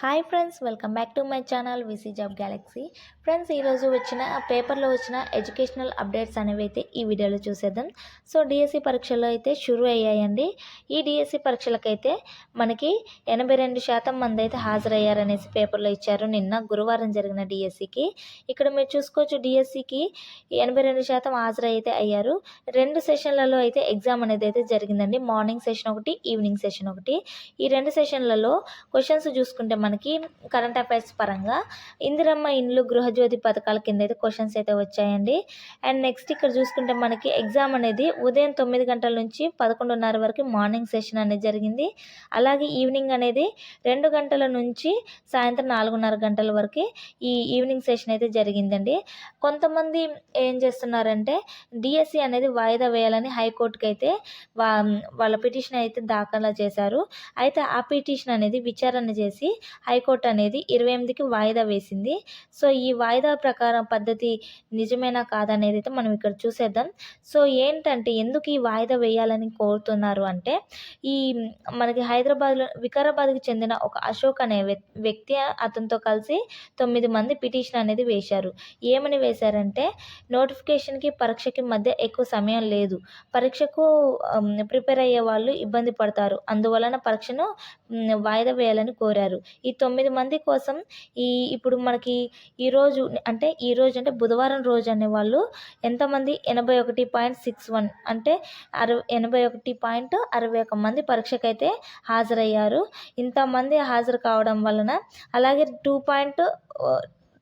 Hi friends welcome back to my channel VC job galaxy friends ఈరోజు వచ్చిన పేపర్లో వచ్చిన ఎడ్యుకేషనల్ అప్డేట్స్ అనేవి అయితే ఈ వీడియోలో చూసేద్దాం. సో డిఎస్సి పరీక్షలు అయితే షురు అయ్యాయండి. ఈ డిఎస్సి పరీక్షలకైతే మనకి ఎనభై రెండు శాతం మంది అయితే హాజరయ్యారనేసి పేపర్లో ఇచ్చారు నిన్న గురువారం జరిగిన డిఎస్సికి ఇక్కడ మీరు చూసుకోవచ్చు డిఎస్సికి ఎనభై రెండు శాతం హాజరైతే అయ్యారు. రెండు సెషన్లలో అయితే ఎగ్జామ్ అనేది అయితే జరిగిందండి. మార్నింగ్ సెషన్ ఒకటి ఈవినింగ్ సెషన్ ఒకటి. ఈ రెండు సెషన్లలో క్వశ్చన్స్ చూసుకుంటే మనకి కరెంట్ అఫైర్స్ పరంగా ఇందిరమ్మ ఇండ్లు గృహజ్యోతి పథకాల కింద అయితే క్వశ్చన్స్ అయితే వచ్చాయండి. అండ్ నెక్స్ట్ ఇక్కడ చూసుకుంటే మనకి ఎగ్జామ్ అనేది ఉదయం తొమ్మిది గంటల నుంచి పదకొండున్నర వరకు మార్నింగ్ సెషన్ అనేది జరిగింది. అలాగే ఈవినింగ్ అనేది రెండు గంటల నుంచి సాయంత్రం నాలుగున్నర గంటల వరకు ఈ ఈవినింగ్ సెషన్ అయితే జరిగిందండి. కొంతమంది ఏం చేస్తున్నారంటే డిఎస్సి అనేది వాయిదా వేయాలని హైకోర్టుకి అయితే వా వాళ్ళ పిటిషన్ అయితే దాఖలా చేశారు. అయితే ఆ పిటిషన్ అనేది విచారణ చేసి హైకోర్టు అనేది ఇరవై ఎనిమిదికి వాయిదా వేసింది. సో ఈ వాయిదా ప్రకారం పద్ధతి నిజమేనా కాదనేది అయితే మనం ఇక్కడ చూసేద్దాం. సో ఏంటంటే ఎందుకు ఈ వాయిదా వేయాలని కోరుతున్నారు అంటే ఈ మనకి హైదరాబాద్లో వికారాబాద్కి చెందిన ఒక అశోక్ అనే వ్యక్తి అతనితో కలిసి తొమ్మిది మంది పిటిషన్ అనేది వేశారు. ఏమని వేశారంటే నోటిఫికేషన్కి పరీక్షకి మధ్య ఎక్కువ సమయం లేదు. పరీక్షకు ప్రిపేర్ అయ్యే వాళ్ళు ఇబ్బంది పడతారు. అందువలన పరీక్షను వాయిదా వేయాలని కోరారు. ఈ ఈ తొమ్మిది మంది కోసం ఈ ఇప్పుడు మనకి ఈరోజు అంటే ఈరోజు అంటే బుధవారం రోజు అనేవాళ్ళు ఎంతమంది? ఎనభై ఒకటి పాయింట్ సిక్స్ వన్. అంటే అరవై ఎనభై ఒకటి పాయింట్ అరవై ఒక మంది పరీక్షకైతే హాజరయ్యారు. ఇంతమంది హాజరు కావడం వలన అలాగే two point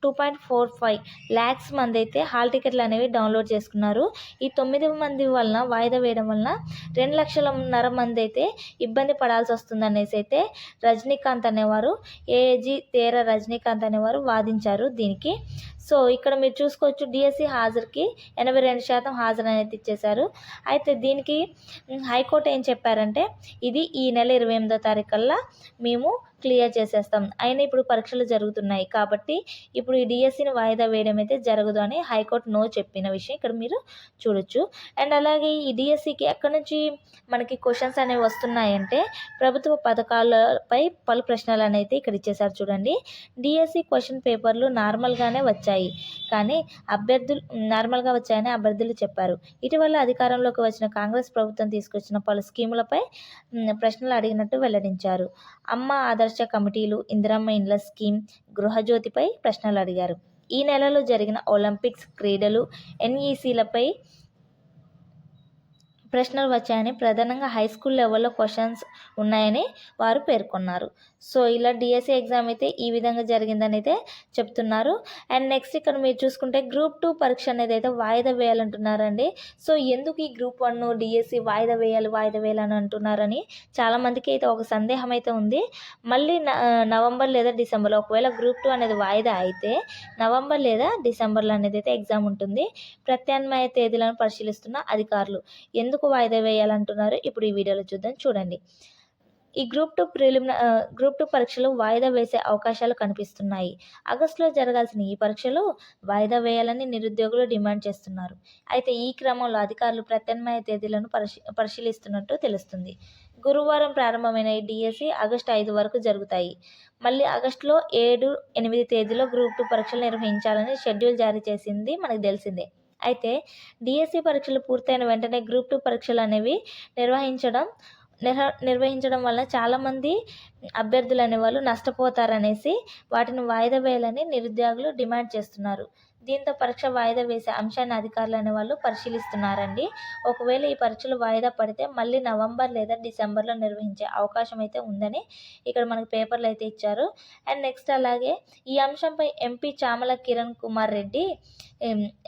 two point four five lakhs మంది అయితే హాల్ టికెట్లు అనేవి డౌన్లోడ్ చేసుకున్నారు. ఈ తొమ్మిది మంది వలన వాయిదా వేయడం వలన రెండు లక్షలన్నర మంది అయితే ఇబ్బంది పడాల్సి వస్తుంది అనేసి అయితే రజనీకాంత్ అనేవారు ఏజీ తేర రజనీకాంత్ అనేవారు వాదించారు దీనికి. సో ఇక్కడ మీరు చూసుకోవచ్చు డిఎస్సి హాజరుకి ఎనభై రెండు శాతం హాజరు అనేది ఇచ్చేశారు. అయితే దీనికి హైకోర్టు ఏం చెప్పారంటే ఇది ఈ నెల ఇరవై ఎనిమిదో తారీఖు కల్లా మేము క్లియర్ చేసేస్తాం. అయినా ఇప్పుడు పరీక్షలు జరుగుతున్నాయి కాబట్టి ఇప్పుడు ఈ డిఎస్సిని వాయిదా వేయడం అయితే జరగదు అని హైకోర్టు నో చెప్పిన విషయం ఇక్కడ మీరు చూడొచ్చు. అండ్ అలాగే ఈ డిఎస్సికి ఎక్కడి నుంచి మనకి క్వశ్చన్స్ అనేవి వస్తున్నాయంటే ప్రభుత్వ పథకాలపై పలు ప్రశ్నలు అనేది ఇక్కడ ఇచ్చేసారు చూడండి. డిఎస్సి క్వశ్చన్ పేపర్లు నార్మల్గానే వచ్చాయి. కానీ అభ్యర్థులు నార్మల్గా వచ్చాయని అభ్యర్థులు చెప్పారు. ఇటీవల అధికారంలోకి వచ్చిన కాంగ్రెస్ ప్రభుత్వం తీసుకొచ్చిన పలు స్కీములపై ప్రశ్నలు అడిగినట్టు వెల్లడించారు. అమ్మ ఆదర్శ కమిటీలు ఇందిరమ్మ ఇండ్ల స్కీమ్ గృహజ్యోతిపై ప్రశ్నలు అడిగారు. ఈ నెలలో జరిగిన ఒలింపిక్స్ క్రీడలు ఎన్ఈసీలపై ప్రశ్నలు వచ్చాయని ప్రధానంగా హై స్కూల్ లెవెల్లో క్వశ్చన్స్ ఉన్నాయని వారు పేర్కొన్నారు. సో ఇలా డిఎస్సి ఎగ్జామ్ అయితే ఈ విధంగా జరిగిందని అయితే చెప్తున్నారు. అండ్ నెక్స్ట్ ఇక్కడ మీరు చూసుకుంటే గ్రూప్ టూ పరీక్ష అనేది అయితే వాయిదా వేయాలంటున్నారండి. సో ఎందుకు ఈ గ్రూప్ వన్ డిఎస్సి వాయిదా వేయాలి వాయిదా వేయాలని అంటున్నారని చాలామందికి అయితే ఒక సందేహం అయితే ఉంది. మళ్ళీ నవంబర్ లేదా డిసెంబర్లో ఒకవేళ గ్రూప్ టూ అనేది వాయిదా అయితే నవంబర్ లేదా డిసెంబర్లో అనేది అయితే ఎగ్జామ్ ఉంటుంది. ప్రత్యామ్నాయ తేదీలను పరిశీలిస్తున్న అధికారులు. ఎందుకు ఎందుకు వాయిదా వేయాలంటున్నారు? ఇప్పుడు ఈ వీడియోలో చూద్దాం చూడండి. ఈ గ్రూప్ టూ ప్రిలిమిన గ్రూప్ టూ పరీక్షలు వాయిదా వేసే అవకాశాలు కనిపిస్తున్నాయి. ఆగస్టులో జరగాల్సిన ఈ పరీక్షలు వాయిదా వేయాలని నిరుద్యోగులు డిమాండ్ చేస్తున్నారు. అయితే ఈ క్రమంలో అధికారులు ప్రత్యామ్నాయ తేదీలను పరిశీ పరిశీలిస్తున్నట్టు తెలుస్తుంది. గురువారం ప్రారంభమైన ఈ డిఎస్సి ఆగస్టు ఐదు వరకు జరుగుతాయి. మళ్ళీ ఆగస్టులో ఏడు ఎనిమిది తేదీలో గ్రూప్ టూ పరీక్షలు నిర్వహించాలని షెడ్యూల్ జారీ చేసింది మనకు తెలిసిందే. అయితే డిఎస్సి పరీక్షలు పూర్తయిన వెంటనే గ్రూప్ టూ పరీక్షలు అనేవి నిర్వహించడం నిర్వ నిర్వహించడం వల్ల చాలామంది అభ్యర్థులు అనేవాళ్ళు నష్టపోతారనేసి వాటిని వాయిదా వేయాలని నిరుద్యోగులు డిమాండ్ చేస్తున్నారు. దీంతో పరీక్ష వాయిదా వేసే అంశాన్ని అధికారులు అనే వాళ్ళు పరిశీలిస్తున్నారండి. ఒకవేళ ఈ పరీక్షలు వాయిదా పడితే మళ్ళీ నవంబర్ లేదా డిసెంబర్లో నిర్వహించే అవకాశం అయితే ఉందని ఇక్కడ మనకు పేపర్లు అయితే ఇచ్చారు. అండ్ నెక్స్ట్ అలాగే ఈ అంశంపై ఎంపీ చామల కిరణ్ కుమార్ రెడ్డి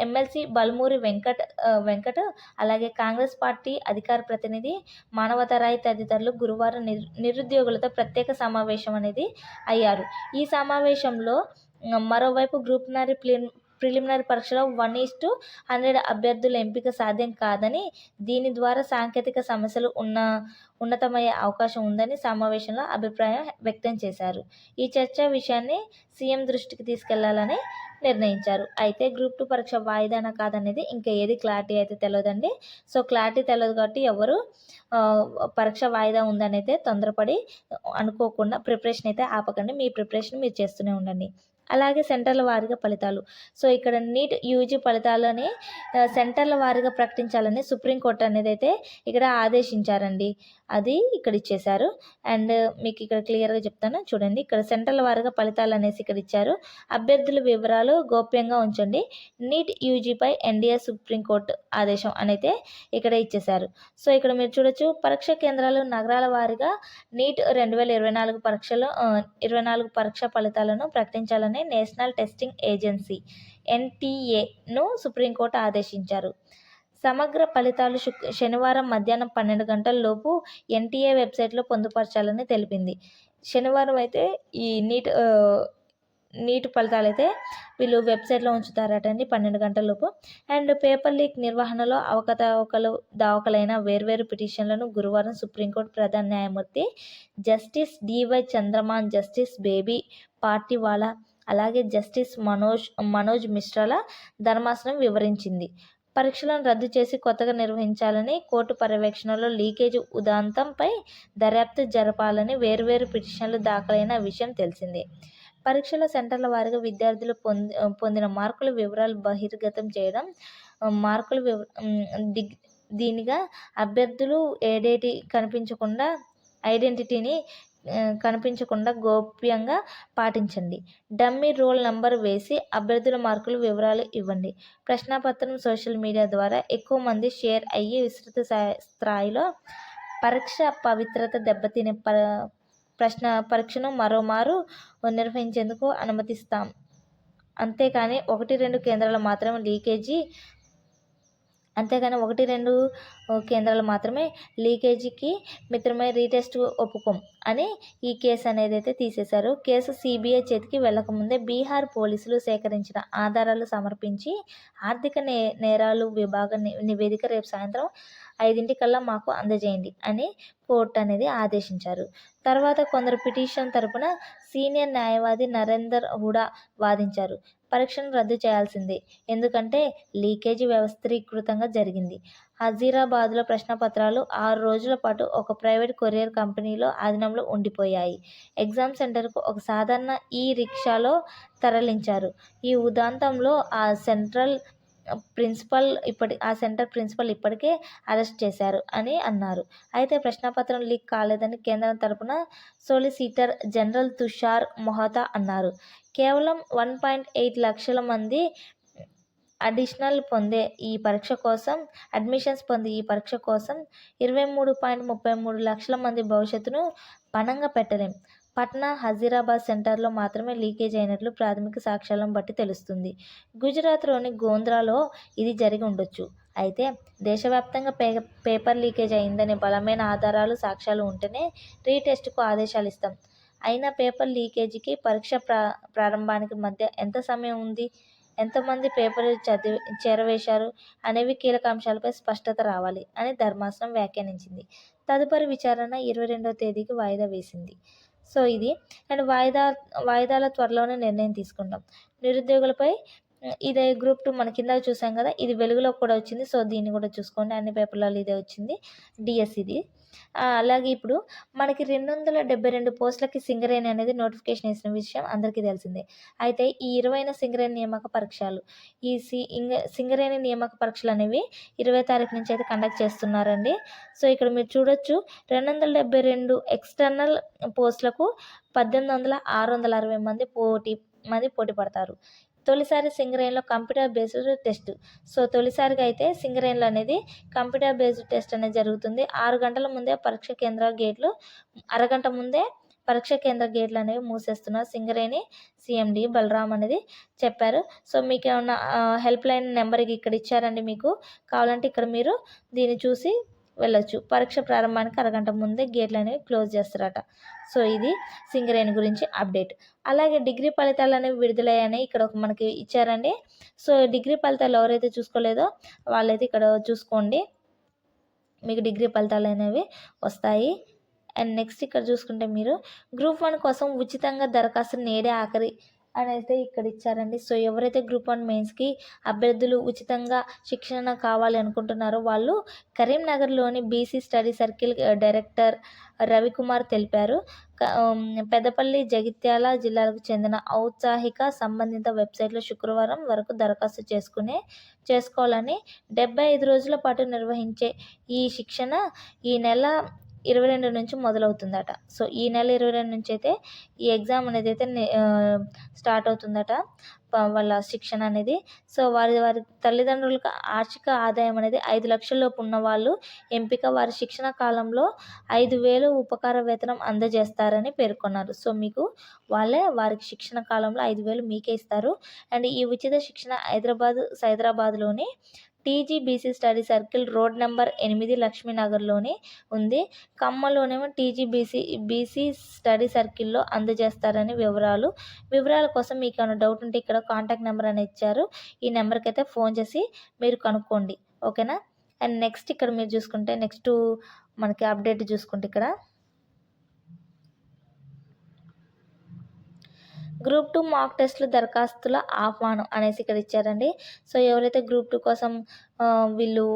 ఎమ్మెల్సీ బల్మూరి వెంకట్ వెంకట్ అలాగే కాంగ్రెస్ పార్టీ అధికార ప్రతినిధి మానవతరాయి తదితరులు గురువారం నిరుద్యోగులతో ప్రత్యేక సమావేశం అనేది అయ్యారు. ఈ సమావేశంలో మరోవైపు గ్రూప్ నారి ప్రిలిమినరీ పరీక్షలో వన్ ఈస్ టు హండ్రెడ్ అభ్యర్థుల ఎంపిక సాధ్యం కాదని దీని ద్వారా సాంకేతిక సమస్యలు ఉన్న ఉన్నతమయ్యే అవకాశం ఉందని సమావేశంలో అభిప్రాయం వ్యక్తం చేశారు. ఈ చర్చ విషయాన్ని సీఎం దృష్టికి తీసుకెళ్ళాలని నిర్ణయించారు. అయితే గ్రూప్ టూ పరీక్ష వాయిదానా కాదనేది ఇంకా ఏది క్లారిటీ అయితే తెలియదండి సో క్లారిటీ తెలియదు కాబట్టి ఎవరు పరీక్ష వాయిదా ఉందని అయితే తొందరపడి అనుకోకుండా ప్రిపరేషన్ అయితే ఆపకండి. మీ ప్రిపరేషన్ మీరు చేస్తూనే ఉండండి. అలాగే సెంటర్ల వారీగా ఫలితాలు. సో ఇక్కడ నీట్ యూజీ ఫలితాలని సెంటర్ల వారీగా ప్రకటించాలని సుప్రీంకోర్టు అనేది అయితే ఇక్కడ ఆదేశించారండి. అది ఇక్కడ ఇచ్చేశారు అండ్ మీకు ఇక్కడ క్లియర్గా చెప్తాను. చూడండి ఇక్కడ సెంట్రల్ వారిగా ఫలితాలు అనేసి ఇక్కడ ఇచ్చారు అభ్యర్థుల వివరాలు గోప్యంగా ఉంచండి. నీట్ యూజీపై ఎన్డీఏ సుప్రీంకోర్టు ఆదేశం అనైతే ఇక్కడ ఇచ్చేశారు. సో ఇక్కడ మీరు చూడొచ్చు పరీక్ష కేంద్రాలు నగరాల వారిగా నీట్ రెండు వేల ఇరవై నాలుగు పరీక్షలు ఇరవై నాలుగు పరీక్ష ఫలితాలను ప్రకటించాలని నేషనల్ టెస్టింగ్ ఏజెన్సీ ఎన్టీఏను సుప్రీంకోర్టు ఆదేశించారు. సమగ్ర ఫలితాలు శుక్ శనివారం మధ్యాహ్నం పన్నెండు గంటల లోపు ఎన్టీఏ వెబ్సైట్లో పొందుపరచాలని తెలిపింది. శనివారం అయితే ఈ నీట్ నీట్ ఫలితాలు అయితే వీళ్ళు వెబ్సైట్లో ఉంచుతారటండి పన్నెండు గంటల లోపు. అండ్ పేపర్ లీక్ నిర్వహణలో అవకతవకలు దావకలైన వేర్వేరు పిటిషన్లను గురువారం సుప్రీంకోర్టు ప్రధాన న్యాయమూర్తి జస్టిస్ డివై చంద్రమాన్ జస్టిస్ బేబీ పార్టీవాలా అలాగే జస్టిస్ మనోజ్ మనోజ్ మిశ్రాల ధర్మాసనం వివరించింది. పరీక్షలను రద్దు చేసి కొత్తగా నిర్వహించాలని కోర్టు పర్యవేక్షణలో లీకేజ్ ఉదాంతంపై దర్యాప్తు జరపాలని వేర్వేరు పిటిషన్లు దాఖలైన విషయం తెలిసిందే. పరీక్షల సెంటర్ల వారీగా విద్యార్థులు పొంది పొందిన మార్కుల వివరాలు బహిర్గతం చేయడం మార్కుల వివ దీనిగా అభ్యర్థులు ఏడేటి కనిపించకుండా ఐడెంటిటీని కనిపించకుండా గోప్యంగా పాటించండి. డమ్మీ రోల్ నంబర్ వేసి అభ్యర్థుల మార్కులు వివరాలు ఇవ్వండి. ప్రశ్నపత్రం సోషల్ మీడియా ద్వారా ఎక్కువ మంది షేర్ అయ్యి విస్తృత స్థాయిలో పరీక్ష పవిత్రత దెబ్బతినే ప ప్రశ్న పరీక్షను మరోమారు నిర్వహించేందుకు అనుమతిస్తాం. అంతేకాని ఒకటి రెండు కేంద్రాలు మాత్రమే లీకేజీ అంతేగాని ఒకటి రెండు కేంద్రాలు మాత్రమే లీకేజీకి మిత్రమే రీటెస్ట్ ఒప్పుకోం అని ఈ కేసు అనేది అయితే తీసేశారు. కేసు సిబిఐ చేతికి వెళ్ళకముందే బీహార్ పోలీసులు సేకరించిన ఆధారాలు సమర్పించి ఆర్థిక నే నేరాలు విభాగ నివేదిక రేపు సాయంత్రం ఐదింటికల్లా మాకు అందజేయండి అని కోర్టు అనేది ఆదేశించారు. తర్వాత కొందరు పిటిషన్ తరపున సీనియర్ న్యాయవాది నరేందర్ హుడా వాదించారు. పరీక్షను రద్దు చేయాల్సిందే. ఎందుకంటే లీకేజీ వ్యవస్థీకృతంగా జరిగింది. హజీరాబాద్లో ప్రశ్నపత్రాలు ఆరు రోజుల పాటు ఒక ప్రైవేట్ కొరియర్ కంపెనీలో ఆధీనంలో ఉండిపోయాయి. ఎగ్జామ్ సెంటర్కు ఒక సాధారణ ఈ రిక్షాలో తరలించారు. ఈ ఉదాంతంలో ఆ సెంట్రల్ ప్రిన్సిపల్ ఇప్పటి ఆ సెంటర్ ప్రిన్సిపల్ ఇప్పటికే అరెస్ట్ చేశారు అని అన్నారు. అయితే ప్రశ్నపత్రం లీక్ కాలేదని కేంద్రం తరపున సోలిసిటర్ జనరల్ తుషార్ మొహతా అన్నారు. కేవలం వన్ పాయింట్ ఎయిట్ లక్షల మంది అడిషనల్ పొందే ఈ పరీక్ష కోసం అడ్మిషన్స్ పొందే ఈ పరీక్ష కోసం ఇరవై మూడు పాయింట్ ముప్పై మూడు లక్షల మంది భవిష్యత్తును పణంగా పెట్టలేం పట్నా హజీరాబాద్ సెంటర్లో మాత్రమే లీకేజ్ అయినట్లు ప్రాథమిక సాక్ష్యాలను బట్టి తెలుస్తుంది. గుజరాత్లోని గోంద్రాలో ఇది జరిగి ఉండొచ్చు. అయితే దేశవ్యాప్తంగా పే పేపర్ లీకేజ్ అయిందనే బలమైన ఆధారాలు సాక్ష్యాలు ఉంటేనే రీటెస్ట్కు ఆదేశాలు ఇస్తాం. అయినా పేపర్ లీకేజీకి పరీక్ష ప్రా ప్రారంభానికి మధ్య ఎంత సమయం ఉంది? ఎంతమంది పేపర్లు చదివి చేరవేశారు? అనేవి కీలక అంశాలపై స్పష్టత రావాలి అని ధర్మాసనం వ్యాఖ్యానించింది. తదుపరి విచారణ ఇరవై రెండవ తేదీకి వాయిదా వేసింది. సో ఇది అండ్ వాయిదా వాయిదాల త్వరలోనే నిర్ణయం తీసుకుంటాం. నిరుద్యోగులపై ఇదే గ్రూప్ టూ మన కింద చూసాం కదా ఇది వెలుగులో కూడా వచ్చింది. సో దీన్ని కూడా చూసుకోండి. అన్ని పేపర్లలో ఇదే వచ్చింది. డిఎస్సిది. అలాగే ఇప్పుడు మనకి రెండు వందల డెబ్బై రెండు పోస్టులకి సింగరేణి అనేది నోటిఫికేషన్ ఇచ్చిన విషయం అందరికీ తెలిసిందే. అయితే ఈ ఇరవైన సింగరేణి నియామక పరీక్షలు ఈ సి ఇంగ సింగరేణి నియామక పరీక్షలు అనేవి ఇరవై తారీఖు నుంచి అయితే కండక్ట్ చేస్తున్నారండి. సో ఇక్కడ మీరు చూడొచ్చు రెండు వందల డెబ్బై రెండు ఎక్స్టర్నల్ పోస్టులకు పద్దెనిమిది వందల ఆరు వందల అరవై మంది పోటీ మంది పోటీ పడతారు. తొలిసారి సింగరేణిలో కంప్యూటర్ బేస్డ్ టెస్ట్. సో తొలిసారిగా అయితే సింగరేణిలో అనేది కంప్యూటర్ బేస్డ్ టెస్ట్ అనేది జరుగుతుంది. ఆరు గంటల ముందే పరీక్ష కేంద్ర గేట్లు అరగంట ముందే పరీక్ష కేంద్ర గేట్లు అనేవి మూసేస్తున్నారు సింగరేణి సిఎండి బలరాం అనేది చెప్పారు. సో మీకు ఏమన్నా హెల్ప్ లైన్ నెంబర్ ఇక్కడ ఇచ్చారండి మీకు. కావాలంటే ఇక్కడ మీరు దీన్ని చూసి వెళ్ళొచ్చు. పరీక్ష ప్రారంభానికి అరగంట ముందే గేట్లు అనేవి క్లోజ్ చేస్తారట. సో ఇది సింగరేణి గురించి అప్డేట్. అలాగే డిగ్రీ ఫలితాలు అనేవి విడుదలయ్యాయని ఇక్కడ ఒక మనకి ఇచ్చారండి. సో డిగ్రీ ఫలితాలు ఎవరైతే చూసుకోలేదో వాళ్ళైతే ఇక్కడ చూసుకోండి. మీకు డిగ్రీ ఫలితాలు అనేవి వస్తాయి. అండ్ నెక్స్ట్ ఇక్కడ చూసుకుంటే మీరు గ్రూప్ వన్ కోసం ఉచితంగా దరఖాస్తు నేడే ఆఖరి అని అయితే ఇక్కడ ఇచ్చారండి. సో ఎవరైతే గ్రూప్ వన్ మెయిన్స్కి అభ్యర్థులు ఉచితంగా శిక్షణ కావాలి అనుకుంటున్నారో వాళ్ళు కరీంనగర్లోని BC study circle director Ravikumar తెలిపారు. క- పెద్దపల్లి జగిత్యాల జిల్లాలకు చెందిన ఔత్సాహిక సంబంధిత వెబ్సైట్లో శుక్రవారం వరకు దరఖాస్తు చేసుకునే చేసుకోవాలని డెబ్బై ఐదు రోజుల పాటు నిర్వహించే ఈ శిక్షణ ఈ నెల ఇరవై రెండు నుంచి మొదలవుతుందట. సో ఈ నెల ఇరవై రెండు నుంచి అయితే ఈ ఎగ్జామ్ అనేది అయితే నే- స్టార్ట్ అవుతుందట వాళ్ళ శిక్షణ అనేది. సో వారి వారి తల్లిదండ్రులకు ఆర్థిక ఆదాయం అనేది ఐదు లక్షల లోపు ఉన్న వాళ్ళు ఎంపిక వారి శిక్షణ కాలంలో ఐదు వేలు ఉపకార వేతనం అందజేస్తారని పేర్కొన్నారు. సో మీకు వాళ్ళే వారికి శిక్షణ కాలంలో ఐదు వేలు మీకే ఇస్తారు. అండ్ ఈ ఉచిత శిక్షణ Hyderabad సైదరాబాద్లోని TGBC study circle road number ఎనిమిది లక్ష్మీనగర్లోని ఉంది. కమ్మలోనేమో టీజీబీసీ బీసీ స్టడీ సర్కిల్లో అందజేస్తారని వివరాలు. వివరాల కోసం మీకు ఏమైనా డౌట్ ఉంటే ఇక్కడ కాంటాక్ట్ నెంబర్ అని ఇచ్చారు. ఈ నెంబర్కి అయితే ఫోన్ చేసి మీరు కనుక్కోండి. ఓకేనా? అండ్ నెక్స్ట్ ఇక్కడ మీరు చూసుకుంటే నెక్స్ట్ మనకి అప్డేట్ చూసుకుంటే ఇక్కడ గ్రూప్ టూ మాక్ టెస్టులు దరఖాస్తుల ఆహ్వానం అనేసి ఇక్కడ ఇచ్చారండి. సో ఎవరైతే గ్రూప్ టూ కోసం వీళ్ళు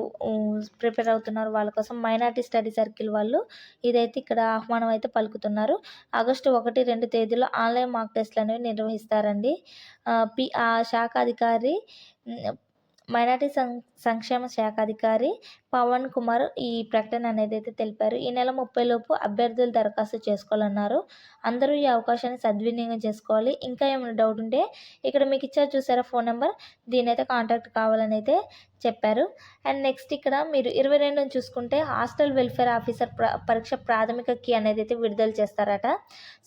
ప్రిపేర్ అవుతున్నారు వాళ్ళ కోసం మైనార్టీ స్టడీ సర్కిల్ వాళ్ళు ఇదైతే ఇక్కడ ఆహ్వానం అయితే పలుకుతున్నారు. ఆగస్టు ఒకటి రెండు తేదీలో ఆన్లైన్ మాక్ టెస్టులు అనేవి నిర్వహిస్తారండి. పి ఆ శాఖ అధికారి మైనార్టీ సం సంక్షేమ శాఖ అధికారి పవన్ కుమార్ ఈ ప్రకటన అనేది అయితే తెలిపారు. ఈ నెల ముప్పై లోపు అభ్యర్థులు దరఖాస్తు చేసుకోవాలన్నారు. అందరూ ఈ అవకాశాన్ని సద్వినియోగం చేసుకోవాలి. ఇంకా ఏమైనా డౌట్ ఉంటే ఇక్కడ మీకు ఇచ్చారు చూసారా ఫోన్ నెంబర్ దీని అయితే కాంటాక్ట్ కావాలని అయితే చెప్పారు. అండ్ నెక్స్ట్ ఇక్కడ మీరు ఇరవై రెండు చూసుకుంటే హాస్టల్ వెల్ఫేర్ ఆఫీసర్ పరీక్ష ప్రాథమిక కీ అనేది అయితే విడుదల చేస్తారట.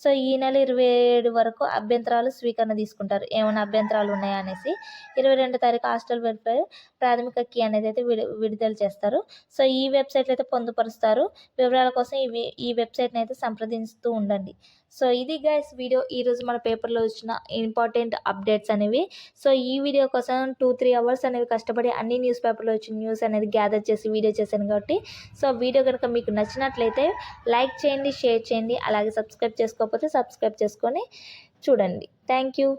సో ఈ నెల ఇరవై ఏడు వరకు అభ్యంతరాలు స్వీకరణ తీసుకుంటారు. ఏమైనా అభ్యంతరాలు ఉన్నాయా అనేసి. ఇరవై రెండు తారీఖు హాస్టల్ వెల్ఫేర్ ప్రాథమిక కీ అనేది అయితే విడు విడుదల చేస్తారు. సో ఈ వెబ్సైట్లో అయితే పొందుపరుస్తారు. వివరాల కోసం ఇవి ఈ వెబ్సైట్ని అయితే సంప్రదిస్తూ ఉండండి. సో ఇది గైస్ వీడియో. ఈరోజు మన పేపర్లో వచ్చిన ఇంపార్టెంట్ అప్డేట్స్ అనేవి. సో ఈ వీడియో కోసం టూ త్రీ అవర్స్ అనేవి కష్టపడి అన్ని న్యూస్ పేపర్లో వచ్చిన న్యూస్ అనేది గ్యాదర్ చేసి వీడియో చేశాను కాబట్టి. సో వీడియో కనుక మీకు నచ్చినట్లయితే లైక్ చేయండి షేర్ చేయండి. అలాగే సబ్స్క్రైబ్ చేసుకోకపోతే సబ్స్క్రైబ్ చేసుకొని చూడండి. Thank you.